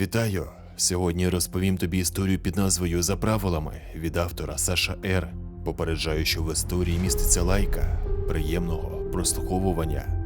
Вітаю! Сьогодні розповім тобі історію під назвою За правилами від автора Саша Р. Попереджаю, що в історії міститься лайка. Приємного прослуховування.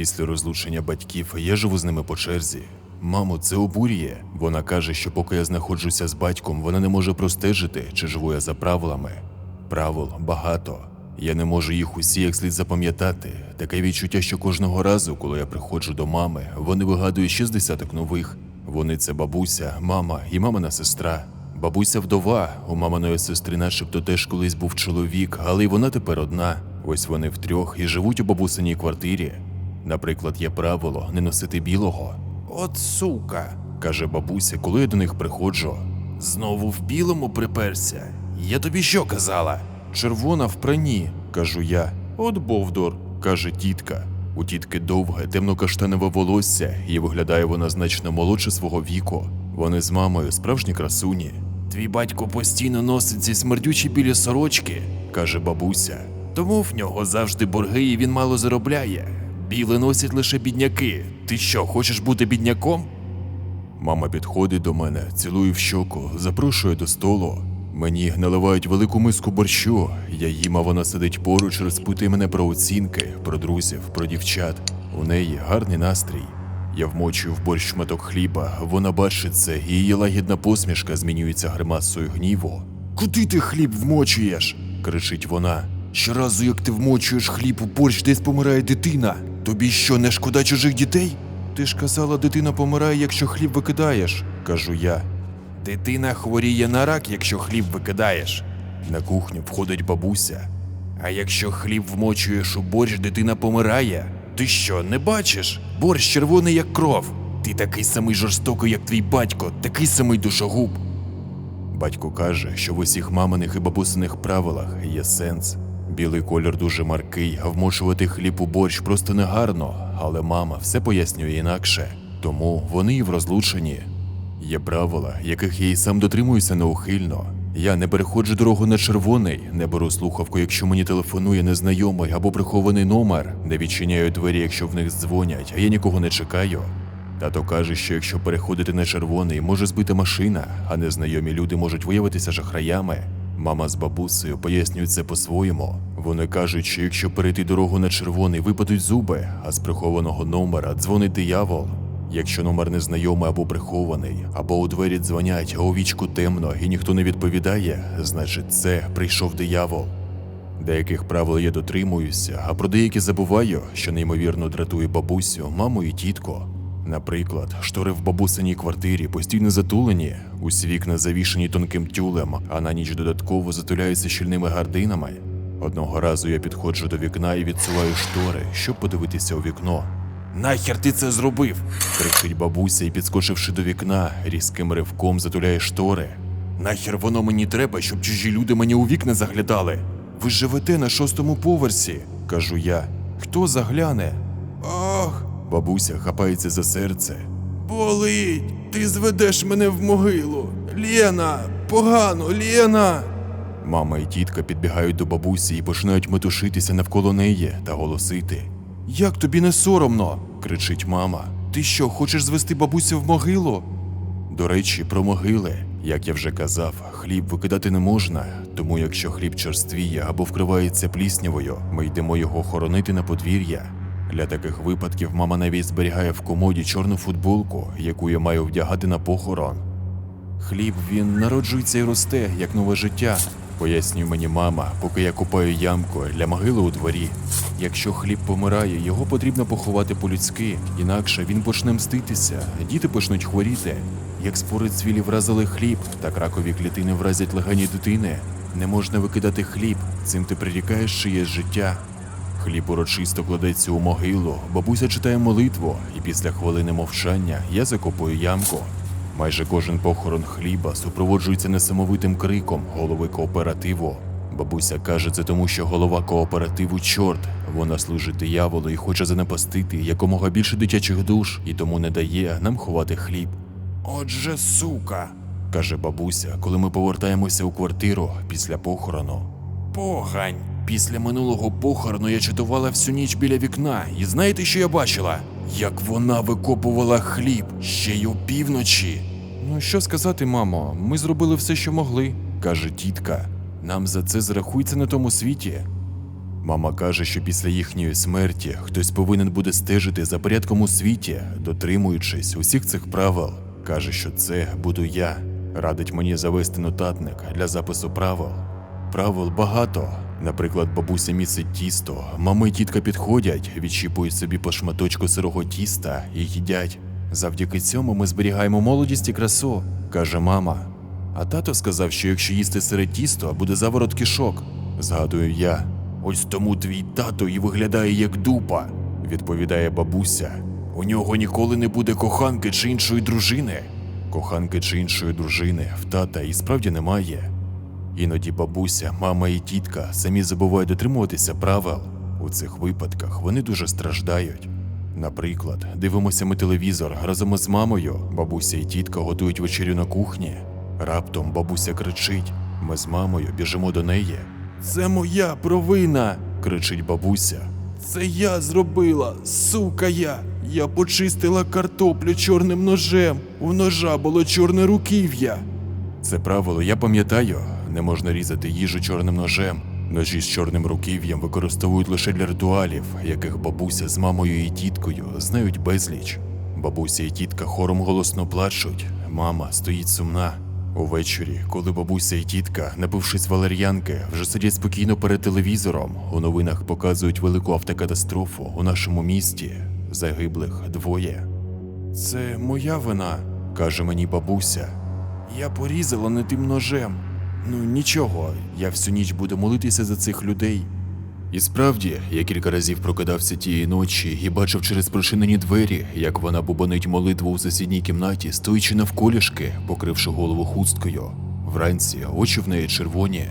Після розлучення батьків я живу з ними по черзі. Мамо, це обурює. Вона каже, що поки я знаходжуся з батьком, вона не може простежити, чи живу я за правилами. Правил багато. Я не можу їх усі як слід запам'ятати. Таке відчуття, що кожного разу, коли я приходжу до мами, вони вигадують ще з десяток нових. Вони це бабуся, мама і мамина сестра. Бабуся вдова, у маминої сестри, начебто теж колись був чоловік, але й вона тепер одна. Ось вони втрьох і живуть у бабусиній квартирі. Наприклад, є правило не носити білого. От сука, каже бабуся, коли я до них приходжу. Знову в білому приперся. Я тобі що казала? Червона в прані, кажу я. От Бовдор, каже тітка. У тітки довге, темно-каштанове волосся, і виглядає вона значно молодше свого віку. Вони з мамою справжні красуні. Твій батько постійно носить ці смердючі білі сорочки, каже бабуся. Тому в нього завжди борги і він мало заробляє. Біле носять лише бідняки. Ти що, хочеш бути бідняком? Мама підходить до мене, цілує в щоку, запрошує до столу. Мені наливають велику миску борщу. Я їм, а вона сидить поруч, розпитує мене про оцінки, про друзів, про дівчат. У неї гарний настрій. Я вмочую в борщ шматок хліба, вона бачить це, і її лагідна посмішка змінюється гримасою гніву. Куди ти хліб вмочуєш? кричить вона. Щоразу, як ти вмочуєш хліб у борщ, десь помирає дитина. Тобі що, не шкода чужих дітей? Ти ж казала, дитина помирає, якщо хліб викидаєш, кажу я. Дитина хворіє на рак, якщо хліб викидаєш. На кухню входить бабуся. А якщо хліб вмочуєш у борщ, дитина помирає. Ти що, не бачиш? Борщ червоний, як кров. Ти такий самий жорстокий, як твій батько, такий самий душогуб. Батько каже, що в усіх маминих і бабусиних правилах є сенс. Білий колір дуже маркий, а вмочувати хліб у борщ просто негарно, але мама все пояснює інакше, тому вони і в розлученні. Є правила, яких я і сам дотримуюся неухильно. Я не переходжу дорогу на червоний, не беру слухавку, якщо мені телефонує незнайомий або прихований номер, не відчиняю двері, якщо в них дзвонять, а я нікого не чекаю. Тато каже, що якщо переходити на червоний, може збити машина, а незнайомі люди можуть виявитися шахраями. Мама з бабусею пояснюють це по-своєму. Вони кажуть, що якщо перейти дорогу на червоний, випадуть зуби, а з прихованого номера дзвонить диявол. Якщо номер незнайомий або прихований, або у двері дзвонять, а у вічку темно і ніхто не відповідає, значить це прийшов диявол. Деяких правил я дотримуюся, а про деякі забуваю, що неймовірно дратує бабусю, маму і тітку. Наприклад, штори в бабусиній квартирі постійно затулені, усі вікна завішені тонким тюлем, а на ніч додатково затуляються щільними гардинами. Одного разу я підходжу до вікна і відсуваю штори, щоб подивитися у вікно. Нахер ти це зробив? кричить бабуся і, підскочивши до вікна, різким ривком затуляє штори. Нахер воно мені треба, щоб чужі люди мені у вікна заглядали. Ви живете на шостому поверсі, кажу я. Хто загляне? Ах. Бабуся хапається за серце. Болить, ти зведеш мене в могилу. Лєна, погано, Лєна. Мама і тітка підбігають до бабусі і починають метушитися навколо неї та голосити. Як тобі не соромно? кричить мама. Ти що, хочеш звести бабусю в могилу? До речі, про могили. Як я вже казав, хліб викидати не можна, тому якщо хліб черствіє або вкривається пліснявою, ми йдемо його хоронити на подвір'я. Для таких випадків мама навіть зберігає в комоді чорну футболку, яку я маю вдягати на похорон. Хліб він народжується і росте, як нове життя, пояснює мені мама, поки я купаю ямку для могили у дворі. Якщо хліб помирає, його потрібно поховати по-людськи, інакше він почне мститися, діти почнуть хворіти. Як спори цвілі вразили хліб, так ракові клітини вразять легені дитини. Не можна викидати хліб, цим ти прирікаєш чиєсь життя. Хліб урочисто кладеться у могилу, бабуся читає молитву, і після хвилини мовчання я закопую ямку. Майже кожен похорон хліба супроводжується несамовитим криком голови кооперативу. Бабуся каже, це тому, що голова кооперативу чорт. Вона служить дияволу і хоче занапастити якомога більше дитячих душ, і тому не дає нам ховати хліб. Отже, сука, каже бабуся, коли ми повертаємося у квартиру після похорону. Погань. Після минулого похорону я чатувала всю ніч біля вікна, і знаєте, що я бачила? Як вона викопувала хліб ще й опівночі. Ну, що сказати, мамо, ми зробили все, що могли, каже тітка. Нам за це зарахується на тому світі. Мама каже, що після їхньої смерті хтось повинен буде стежити за порядком у світі, дотримуючись усіх цих правил. Каже, що це буду я. Радить мені завести нотатник для запису правил. Правил багато. Наприклад, бабуся місить тісто, мама і тітка підходять, відщіпують собі по шматочку сирого тіста і їдять. Завдяки цьому ми зберігаємо молодість і красу, каже мама. А тато сказав, що якщо їсти сире тісто, буде заворот кишок. Згадую я. Ось тому твій тато і виглядає як дупа, відповідає бабуся. У нього ніколи не буде коханки чи іншої дружини. Коханки чи іншої дружини в тата і справді немає. Іноді бабуся, мама і тітка самі забувають дотримуватися правил. У цих випадках вони дуже страждають. Наприклад, дивимося ми телевізор разом із мамою. Бабуся і тітка готують вечерю на кухні. Раптом бабуся кричить: ми з мамою біжимо до неї. Це моя провина. кричить бабуся. Це я зробила, сука я. Я почистила картоплю чорним ножем. У ножа було чорне руків'я. Це правило я пам'ятаю. Не можна різати їжу чорним ножем. Ножі з чорним руків'ям використовують лише для ритуалів, яких бабуся з мамою і тіткою знають безліч. Бабуся і тітка хором голосно плачуть. Мама стоїть сумна. Увечері, коли бабуся і тітка, напившись валер'янки, вже сидять спокійно перед телевізором. У новинах показують велику автокатастрофу у нашому місті. Загиблих двоє. Це моя вина, каже мені бабуся. Я порізала не тим ножем. Ну нічого, я всю ніч буду молитися за цих людей. І справді, я кілька разів прокидався тієї ночі і бачив через прочинені двері, як вона бубонить молитву у сусідній кімнаті, стоячи навколішки, покривши голову хусткою. Вранці очі в неї червоні.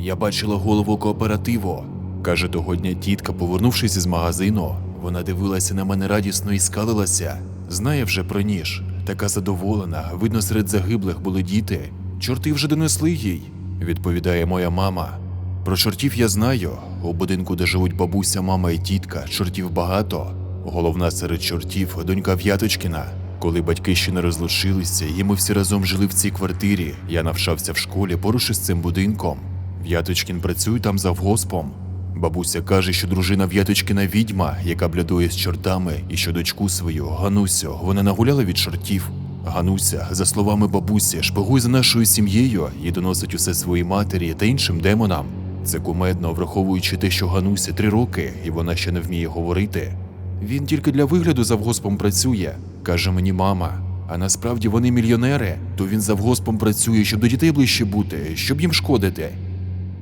Я бачила голову кооперативу, каже того дня тітка, повернувшись із магазину. Вона дивилася на мене радісно і скалилася. Знає вже про ніж. Така задоволена. Видно, серед загиблих були діти. Чорти вже донесли їй, відповідає моя мама. Про чортів я знаю. У будинку, де живуть бабуся, мама і тітка, чортів багато. Головна серед чортів донька В'яточкіна. Коли батьки ще не розлучилися, і ми всі разом жили в цій квартирі, я навчався в школі поруч із цим будинком. В'яточкін працює там завгоспом. Бабуся каже, що дружина В'яточкіна відьма, яка блядує з чортами, і що дочку свою, Ганусю, вона нагуляла від чортів. Гануся, за словами бабусі, шпигує за нашою сім'єю і доносить усе своїй матері та іншим демонам. Це кумедно, враховуючи те, що Ганусі три роки, і вона ще не вміє говорити. Він тільки для вигляду завгоспом працює, каже мені мама. А насправді вони мільйонери, то він завгоспом працює, щоб до дітей ближче бути, щоб їм шкодити.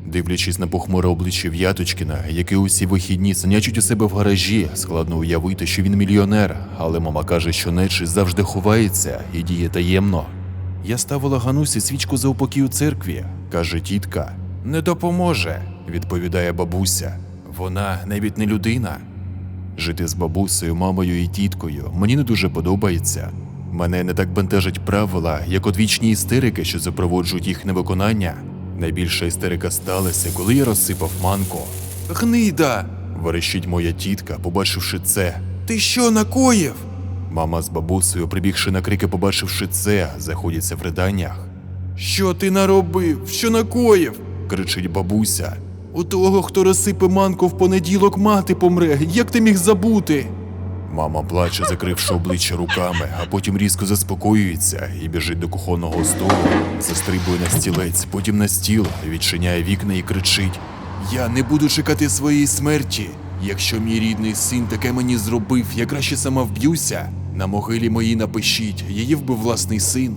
Дивлячись на похмуре обличчя В'яточкіна, який усі вихідні санячить у себе в гаражі, складно уявити, що він мільйонер, але мама каже, що нечисть завжди ховається і діє таємно. Я ставила Ганусі свічку за упокій у церкві, каже тітка. Не допоможе, відповідає бабуся. Вона навіть не людина. Жити з бабусею, мамою і тіткою мені не дуже подобається. Мене не так бентежать правила, як одвічні істерики, що запроводжують їх невиконання. Найбільша істерика сталася, коли я розсипав манко. Гнида. верещить моя тітка, побачивши це. Ти що накоїв? Мама з бабусею, прибігши на крики, побачивши це, заходяться в риданнях. Що ти наробив? Що накоїв? кричить бабуся. У того, хто розсипе манку в понеділок, мати помре. Як ти міг забути? Мама плаче, закривши обличчя руками, а потім різко заспокоюється і біжить до кухонного столу, застрибує на стілець, потім на стіл, відчиняє вікна і кричить: Я не буду чекати своєї смерті. Якщо мій рідний син таке мені зробив, я краще сама вб'юся. На могилі моїй напишіть, її вбив власний син.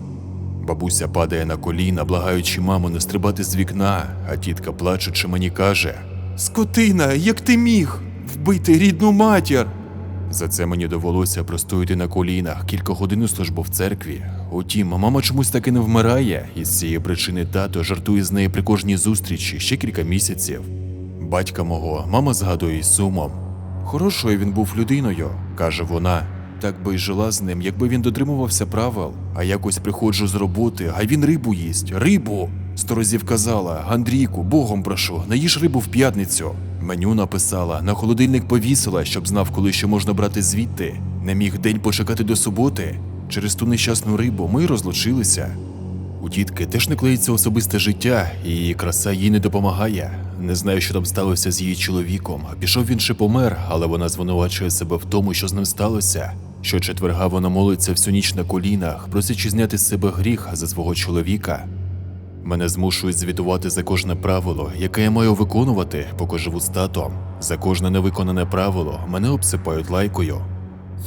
Бабуся падає на коліна, благаючи маму не стрибати з вікна, а тітка, плачучи, мені каже: Скотина, як ти міг вбити рідну матір? За це мені довелося простояти на колінах кілька годин у службу в церкві. Утім, мама чомусь таки не вмирає, і з цієї причини тато жартує з нею при кожній зустрічі ще кілька місяців. Батька мого мама згадує із сумом. Хорошою він був людиною, каже вона. Так би й жила з ним, якби він дотримувався правил. А якось приходжу з роботи, а він рибу їсть. Рибу! Сто разів казала, Андрійку, Богом прошу, не їж рибу в п'ятницю. Меню написала, на холодильник повісила, щоб знав, коли ще можна брати звідти. Не міг день почекати до суботи. Через ту нещасну рибу ми розлучилися. У тітки теж не клеїться особисте життя, і краса їй не допомагає. Не знаю, що там сталося з її чоловіком. Пішов він чи помер, але вона звинувачує себе в тому, що з ним сталося. Що четверга вона молиться всю ніч на колінах, просячи зняти з себе гріх за свого чоловіка. Мене змушують звітувати за кожне правило, яке я маю виконувати, поки живу з татом. За кожне невиконане правило мене обсипають лайкою.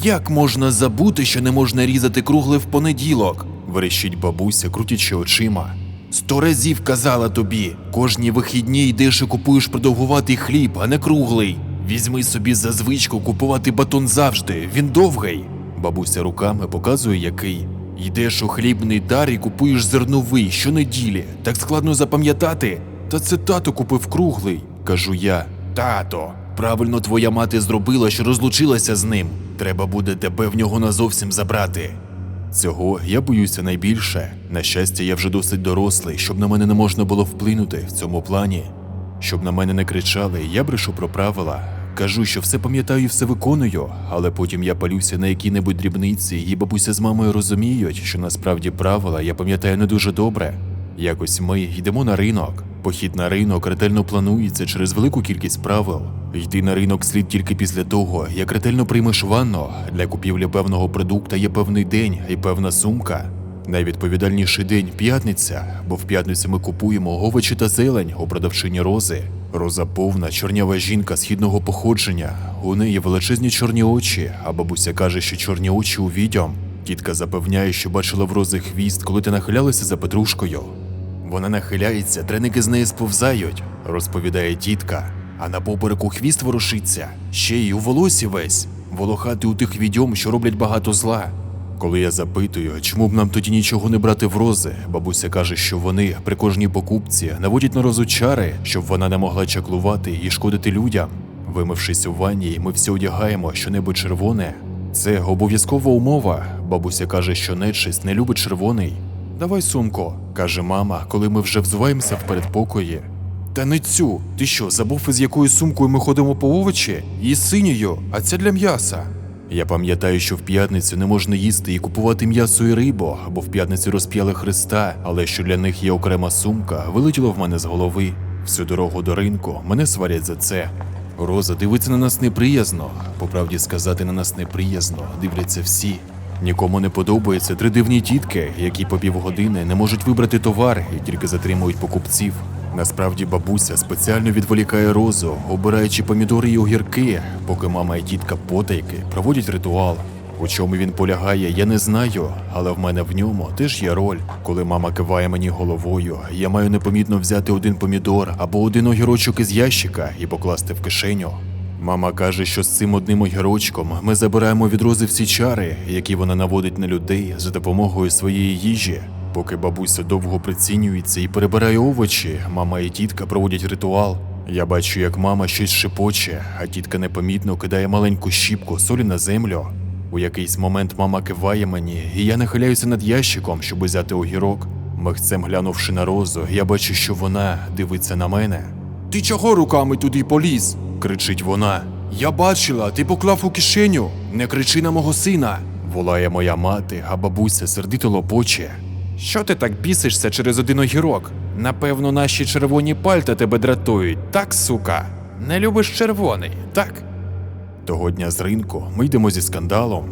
Як можна забути, що не можна різати кругле в понеділок? верещить бабуся, крутячи очима. Сто разів казала тобі, кожні вихідні йдеш і купуєш продовгуватий хліб, а не круглий. Візьми собі за звичку купувати батон завжди, він довгий. Бабуся руками показує, який. Йдеш у хлібний дар і купуєш зерновий щонеділі. Так складно запам'ятати. Та це тато купив круглий, кажу я. Тато, правильно твоя мати зробила, що розлучилася з ним. Треба буде тебе в нього назовсім забрати. Цього я боюся найбільше. На щастя, я вже досить дорослий, щоб на мене не можна було вплинути в цьому плані. Щоб на мене не кричали, я брешу про правила. Кажу, що все пам'ятаю і все виконую, але потім я палюся на які-небудь дрібниці, і бабуся з мамою розуміють, що насправді правила я пам'ятаю не дуже добре. Якось ми йдемо на ринок. Похід на ринок ретельно планується через велику кількість правил. Йти на ринок слід тільки після того, як ретельно приймеш ванну. Для купівлі певного продукта є певний день і певна сумка. Найвідповідальніший день п'ятниця, бо в п'ятницю ми купуємо овочі та зелень у продавчині рози. Роза повна, чорнява жінка східного походження. У неї величезні чорні очі, а бабуся каже, що чорні очі у відьом. Тітка запевняє, що бачила в рози хвіст, коли ти нахилялася за петрушкою. Вона нахиляється, треники з неї сповзають, розповідає тітка. А на попереку хвіст ворушиться, ще й у волосі весь, волохати у тих відьом, що роблять багато зла. Коли я запитую, чому б нам тоді нічого не брати в рози, бабуся каже, що вони при кожній покупці наводять на розу чари, щоб вона не могла чаклувати і шкодити людям. Вимившись у ванні, ми всі одягаємо щонебудь червоне. Це обов'язкова умова. Бабуся каже, що нечисть не любить червоний. Давай сумку, каже мама, коли ми вже взуваємося в передпокої. Та не цю. Ти що, забув, із якою сумкою ми ходимо по овочі? І синьою, а це для м'яса. Я пам'ятаю, що в п'ятницю не можна їсти і купувати м'ясо і рибу, бо в п'ятницю розп'яли Христа, але що для них є окрема сумка, вилетіло в мене з голови. Всю дорогу до ринку мене сварять за це. Роза дивиться на нас неприязно. По правді сказати, на нас неприязно, дивляться всі. Нікому не подобаються три дивні тітки, які по півгодини не можуть вибрати товар і тільки затримують покупців. Насправді бабуся спеціально відволікає розу, обираючи помідори і огірки, поки мама і тітка потайки проводять ритуал. У чому він полягає, я не знаю, але в мене в ньому теж є роль. Коли мама киває мені головою, я маю непомітно взяти один помідор або один огірочок із ящика і покласти в кишеню. Мама каже, що з цим одним огірочком ми забираємо від рози всі чари, які вона наводить на людей за допомогою своєї їжі. Поки бабуся довго прицінюється і перебирає овочі, мама і тітка проводять ритуал. Я бачу, як мама щось шепоче, а тітка непомітно кидає маленьку щіпку солі на землю. У якийсь момент мама киває мені, і я нахиляюся над ящиком, щоб взяти огірок. Михцем глянувши на розу, я бачу, що вона дивиться на мене. Ти чого руками туди поліз? кричить вона. Я бачила, ти поклав у кишеню. Не кричи на мого сина. волає моя мати, а бабуся сердито лопоче. Що ти так бісишся через один огірок? Напевно, наші червоні пальта тебе дратують, так, сука? Не любиш червоний, так? Того дня з ринку ми йдемо зі скандалом.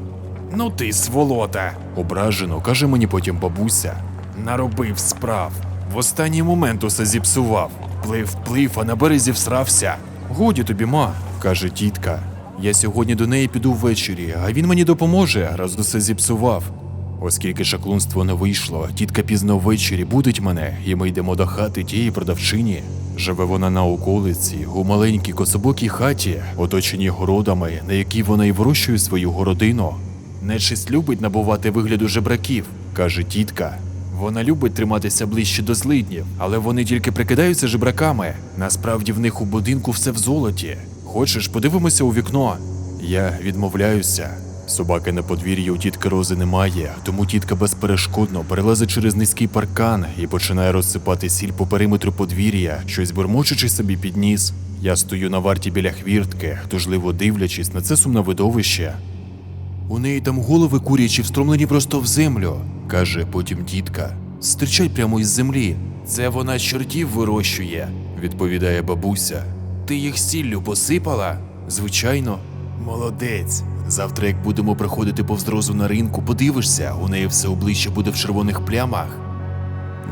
Ну ти сволота, ображено каже мені потім бабуся. Наробив справ. В останній момент усе зіпсував. Плив, плив, а на березі всрався. Годі тобі, ма, каже тітка. Я сьогодні до неї піду ввечері, а він мені допоможе, раз усе зіпсував. Оскільки шаклунство не вийшло, тітка пізно ввечері будить мене, і ми йдемо до хати тієї продавчині. Живе вона на околиці, у маленькій кособокій хаті, оточеній городами, на якій вона і вирощує свою городину. Нечисть любить набувати вигляду жебраків, каже тітка. Вона любить триматися ближче до злиднів, але вони тільки прикидаються жебраками. Насправді в них у будинку все в золоті. Хочеш, подивимося у вікно? Я відмовляюся. Собаки на подвір'ї у тітки Рози немає, тому тітка безперешкодно перелазить через низький паркан і починає розсипати сіль по периметру подвір'я, щось бурмочучи собі під ніс. Я стою на варті біля хвіртки, тужливо дивлячись на це сумне видовище. У неї там голови курячі встромлені просто в землю, каже потім тітка. Стирчать прямо із землі. Це вона чортів вирощує, відповідає бабуся. Ти їх сіллю посипала? Звичайно. Молодець. Завтра, як будемо приходити повз розу на ринку, подивишся, у неї все обличчя буде в червоних плямах.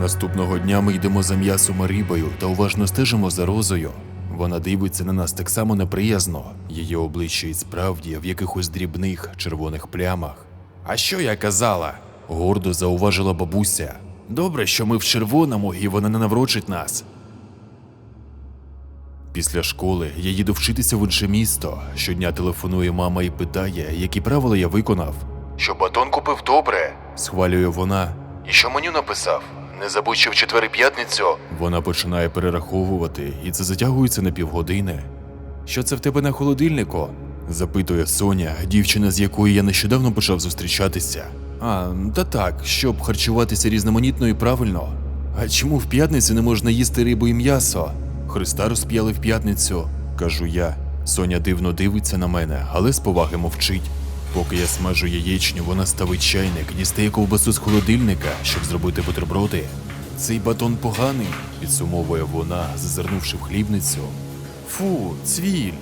Наступного дня ми йдемо за м'ясом рибою та уважно стежимо за розою. Вона дивиться на нас так само неприязно, її обличчя і справді в якихось дрібних червоних плямах. А що я казала? гордо зауважила бабуся. Добре, що ми в червоному і вона не наврочить нас. Після школи я їду вчитися в інше місто. Щодня телефонує мама і питає, які правила я виконав. Що батон купив добре, схвалює вона. І що меню написав? Не забудь, що в четвер і п'ятницю. Вона починає перераховувати, і це затягується на півгодини. Що це в тебе на холодильнику? запитує Соня, дівчина, з якою я нещодавно почав зустрічатися. А, та так, щоб харчуватися різноманітно і правильно. А чому в п'ятницю не можна їсти рибу і м'ясо? Христа розп'яли в п'ятницю, кажу я. Соня дивно дивиться на мене, але з поваги мовчить. Поки я смажу яєчню, вона ставить чайник, дістає ковбасу з холодильника, щоб зробити бутерброди. Цей батон поганий, підсумовує вона, зазирнувши в хлібницю. Фу, цвіль.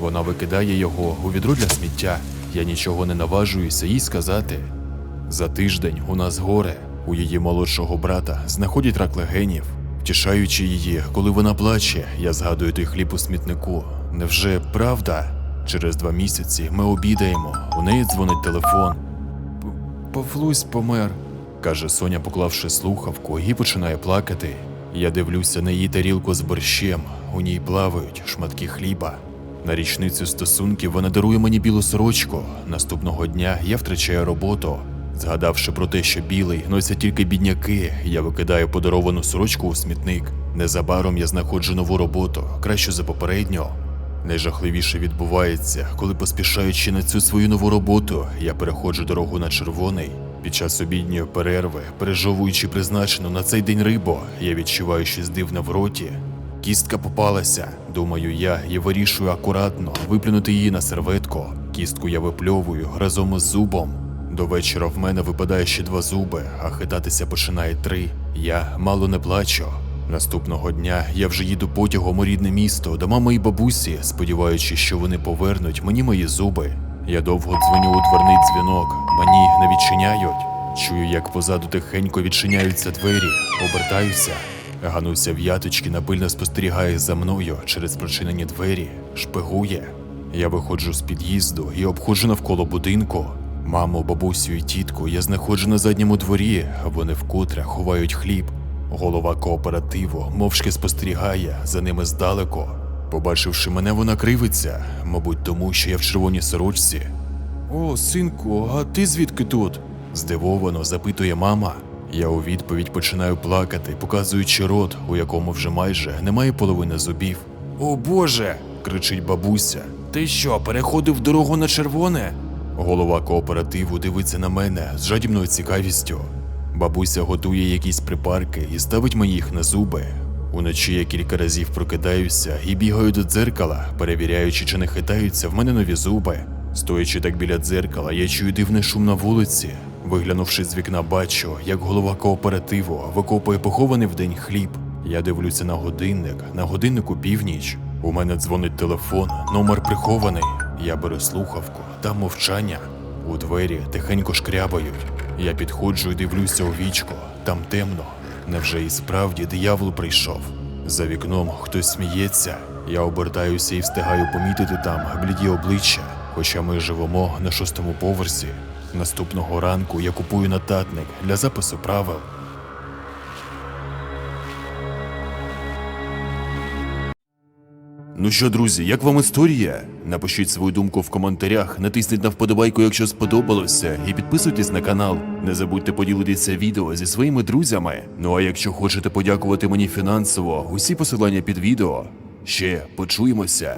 Вона викидає його у відро для сміття. Я нічого не наважуюся їй сказати. За тиждень у нас горе. У її молодшого брата знаходять рак легенів. Втішаючи її, коли вона плаче, я згадую той хліб у смітнику. Невже правда? Через два місяці ми обідаємо, у неї дзвонить телефон. Павлусь помер, каже Соня, поклавши слухавку, і починає плакати. Я дивлюся на її тарілку з борщем, у ній плавають шматки хліба. На річницю стосунків вона дарує мені білу сорочку. Наступного дня я втрачаю роботу. Згадавши про те, що білий носять тільки бідняки, я викидаю подаровану сорочку у смітник. Незабаром я знаходжу нову роботу, кращу за попередню. Найжахливіше відбувається, коли поспішаючи на цю свою нову роботу, я переходжу дорогу на червоний. Під час обідньої перерви, пережовуючи призначену на цей день рибу, я відчуваю щось дивне в роті. Кістка попалася, думаю я, і вирішую акуратно виплюнути її на серветку. Кістку я випльовую разом із зубом. До вечора в мене випадає ще два зуби, а хитатися починає три. Я мало не плачу. Наступного дня я вже їду потягом у рідне місто до мами і бабусі, сподіваючись, що вони повернуть мені мої зуби. Я довго дзвоню у дверний дзвінок, мені не відчиняють. Чую, як позаду тихенько відчиняються двері, обертаюся. Гануся в яточки напильно спостерігає за мною через прочинені двері, шпигує. Я виходжу з під'їзду і обходжу навколо будинку. Маму, бабусю і тітку я знаходжу на задньому дворі, а вони вкотре ховають хліб. Голова кооперативу мовчки спостерігає за ними здалеку. Побачивши мене, вона кривиться, мабуть, тому що я в червоній сорочці. О, синку, а ти звідки тут? здивовано запитує мама. Я у відповідь починаю плакати, показуючи рот, у якому вже майже немає половини зубів. О Боже. кричить бабуся. Ти що, переходив дорогу на червоне? Голова кооперативу дивиться на мене з жадібною цікавістю. Бабуся готує якісь припарки і ставить мені їх на зуби. Уночі я кілька разів прокидаюся і бігаю до дзеркала, перевіряючи, чи не хитаються в мене нові зуби. Стоячи так біля дзеркала, я чую дивний шум на вулиці. Виглянувши з вікна, бачу, як голова кооперативу викопує похований вдень хліб. Я дивлюся на годинник, на годиннику північ. У мене дзвонить телефон, номер прихований. Я беру слухавку, там мовчання. У двері тихенько шкрябають. Я підходжу і дивлюся у вічко, там темно. Невже і справді диявол прийшов? За вікном хтось сміється. Я обертаюся і встигаю помітити там бліді обличчя, хоча ми живемо на шостому поверсі. Наступного ранку я купую нотатник для запису правил. Ну що, друзі, як вам історія? Напишіть свою думку в коментарях, натисніть на вподобайку, якщо сподобалося, і підписуйтесь на канал. Не забудьте поділитися відео зі своїми друзями. Ну а якщо хочете подякувати мені фінансово, усі посилання під відео. Ще почуємося.